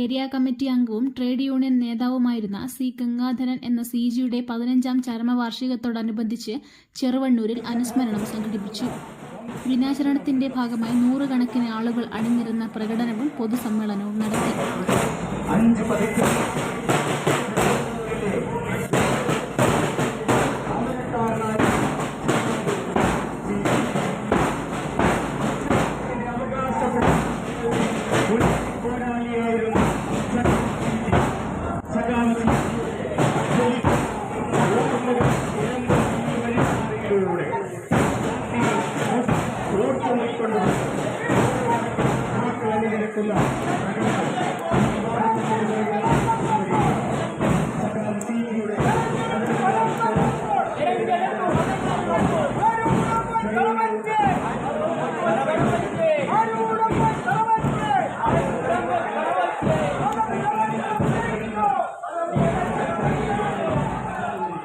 Area committee അംഗവും trade union നേതാവുമായിരുന്ന C Gangadharan എന്ന സി ജിയുടെ പതിനഞ്ചാം ചരമവാർഷികത്തോടനുബന്ധിച്ച് ചെറുവണ്ണൂരിൽ അനുസ്മരണം സംഘടിപ്പിച്ചു. ദിനാചരണത്തിന്റെ ഭാഗമായി നൂറുകണക്കിന് ആളുകൾ അണിനിരുന്ന പ്രകടനവും പൊതുസമ്മേളനവും നടത്തി.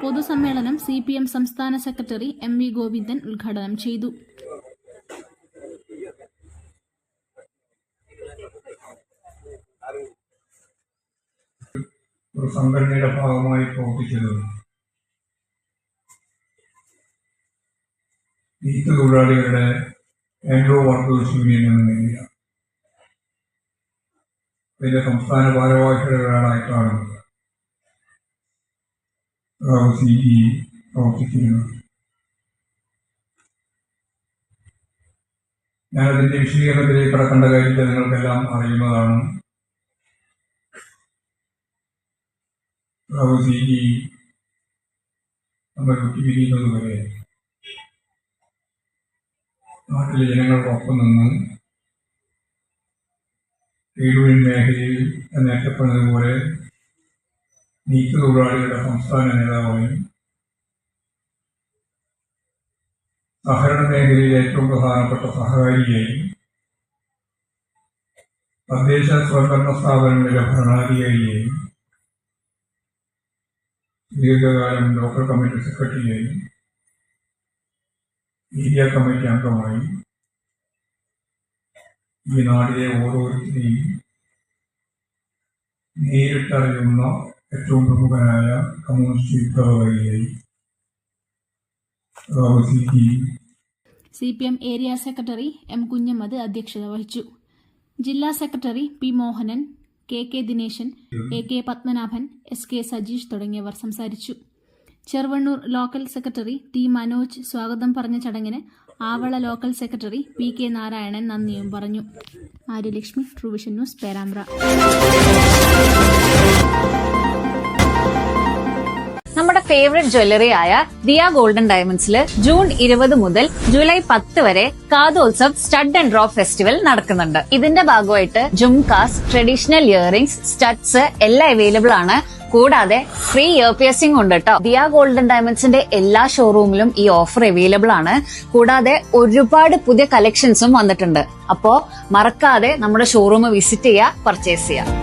പൊതുസമ്മേളനം സി പി എം സംസ്ഥാന സെക്രട്ടറി എം വി ഗോവിന്ദൻ ഉദ്ഘാടനം ചെയ്തു ഒരു സംഘടനയുടെ ഭാഗമായി പ്രവർത്തിക്കുന്നത് നെയ്ത്ത് തൊഴിലാളികളുടെ ആംഗ്ലോ വർക്കേഴ്സ് യൂണിയൻ എന്ന നിലയിലാണ് അതിന്റെ സംസ്ഥാന ഭാരവാഹികളുടെ ഒരാളായിട്ടാണ് സി ഇ പ്രവർത്തിക്കുന്നത് ഞാനതിന്റെ വിശദീകരണത്തിലേക്ക് കടക്കേണ്ട കാര്യത്തിൽ നിങ്ങൾക്കെല്ലാം അറിയുന്നതാണ്. സി ഇ നമ്മൾ വിട്ടുപിരിയുന്നത് നാട്ടിലെ ജനങ്ങളോടൊപ്പം നിന്ന് കീഴുവിൻ മേഖലയിൽ നേട്ടപ്പെടുന്നതുപോലെ നീറ്റ് തൊഴിലാളികളുടെ സംസ്ഥാന നേതാവായും സഹകരണ മേഖലയിലെ ഏറ്റവും പ്രധാനപ്പെട്ട സഹകാരിയായും തദ്ദേശ സ്വയംഭരണ സ്ഥാപനങ്ങളിലെ ഭരണാധികാരിയായും ദീർഘകാലം ലോക്കൽ കമ്മിറ്റി സെക്രട്ടറിയായി ഏരിയ കമ്മിറ്റി അംഗമായി. ഈ നാടിലെ ഓരോരുത്തരെയും നേരിട്ടറിയുന്ന ഏറ്റവും പ്രമുഖനായ communist വിപ്ലവകാരിയായി C P M area secretary M Kunhammad അധ്യക്ഷത വഹിച്ചു. ജില്ലാ secretary P Mohanan K K Dineshan A K Padmanabhan S K Sajeesh തുടങ്ങിയവർ സംസാരിച്ചു. Cheruvannur local secretary T Manoj സ്വാഗതം പറഞ്ഞ ചടങ്ങിന് Avala local secretary P K Narayanan നന്ദിയും പറഞ്ഞു. Aryalakshmi Truevision news Perambra. Favourite jewellery ആയ ദിയ ഗോൾഡൻ ഡയമണ്ട്സിൽ ജൂൺ ഇരുപത് മുതൽ ജൂലൈ പത്ത് വരെ Kathotsav stud and drop festival നടക്കുന്നുണ്ട്. ഇതിന്റെ ഭാഗമായിട്ട് ജുംകാസ് ട്രഡീഷണൽ ഇയറിംഗ്സ് സ്റ്റഡ്സ് എല്ലാം അവൈലബിൾ ആണ്. കൂടാതെ ഫ്രീ ഇയർ പിയസിംഗ് ഉണ്ട് കേട്ടോ ദിയ ഗോൾഡൻ ഡയമണ്ട്സിന്റെ എല്ലാ ഷോറൂമിലും ഈ ഓഫർ അവൈലബിൾ ആണ്. കൂടാതെ ഒരുപാട് പുതിയ കളക്ഷൻസും വന്നിട്ടുണ്ട്. അപ്പോ മറക്കാതെ നമ്മുടെ ഷോറൂം വിസിറ്റ് ചെയ്യുക പർച്ചേസ് ചെയ്യുക.